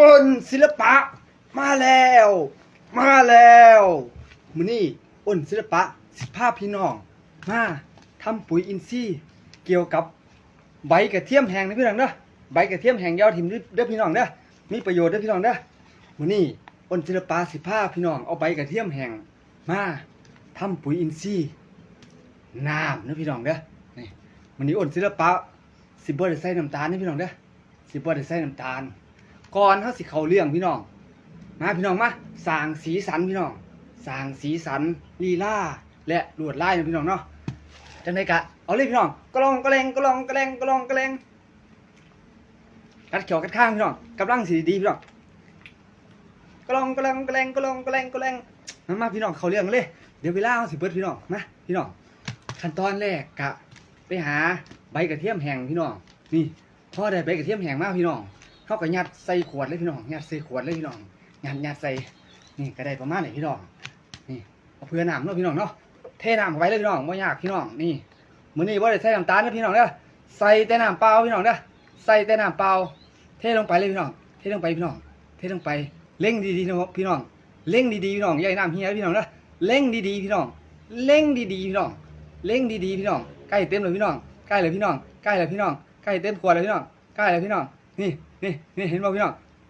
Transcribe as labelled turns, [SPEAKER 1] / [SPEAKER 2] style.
[SPEAKER 1] อนศิลปะ มาแล้ว มาแล้วมื้อนี้อ้นศิลปะสิพาพี่น้องมาทำปุ๋ยอินทรีย์เกี่ยวกับใบกระเทียมแห้งนะพี่น้องเด้อใบกระเทียมแห้งยาวถิ่มเด้อพี่น้องเด้อมีประโยชน์เด้อพี่น้องเด้อมื้อนี้อ้นศิลปะสิพาพี่น้องเอาใบกระเทียมแห้งมาทำปุ๋ยอินทรีย์น้ำนะพี่น้องเด้อนี่มื้อนี้อ้นศิลปะสิบ่ได้ใส่น้ำตาลนะพี่น้องเด้อสิบ่ได้ใส่น้ำตาล ก่อนเขาสิเข้าเรื่องพี่น้องมาพี่น้องมาสร้างสีสันพี่น้องสร้างสีสันลีลาและลวดลายนะพี่น้องเนาะจังไดกะเอาเลยพี่น้องกระลองกระแลงกระลองกระแลงกระลองกระแลงกัดเขียวกัดข้างพี่น้องกำลังสีดีพี่น้องกระลองกระแลงกระแลงกระลองกระแลงกระแลงมามาพี่น้องเขาเรื่องเลยเดี๋ยวเวลาเขาสิเบิดพี่น้องมาพี่น้องขั้นตอนแรกกะไปหาใบกระเทียมแห้งพี่น้องนี่พ่อได้ใบกระเทียมแห้งมากพี่น้อง เขาก็ยัดใส่ขวดเลยพี่น้องยัดใส่ขวดเลยพี่น้องยัดยัดใส่นี่ก็ได้ประมาณนี้พี่น้องนี่เอาเพื่อน้ำเนาะพี่น้องเนาะเทน้ำเข้าไปเลยพี่น้องไม่ยากพี่น้องนี่มือนี้บ่ได้ใส่น้ำตาลนะพี่น้องเด้อใส่แต่น้ำเปล่าพี่น้องเด้อใส่แต่น้ำเปล่าเทลงไปเลยพี่น้องเทลงไปพี่น้องเทลงไปเร่งดีๆนะพี่น้องเร่งดีๆพี่น้องอย่าให้น้ำเฮียพี่น้องเด้อเร่งดีๆพี่น้องเร่งดีๆพี่น้องเร่งดีๆพี่น้องใกล้เต็มเลยพี่น้องใกล้เลยพี่น้องใกล้เลยพี่น้องใกล้เต็มขวดเลยพี่น้องใกล้เลยพี่น้อง นี่นี่นี่เห็นป่ะพี่น้อง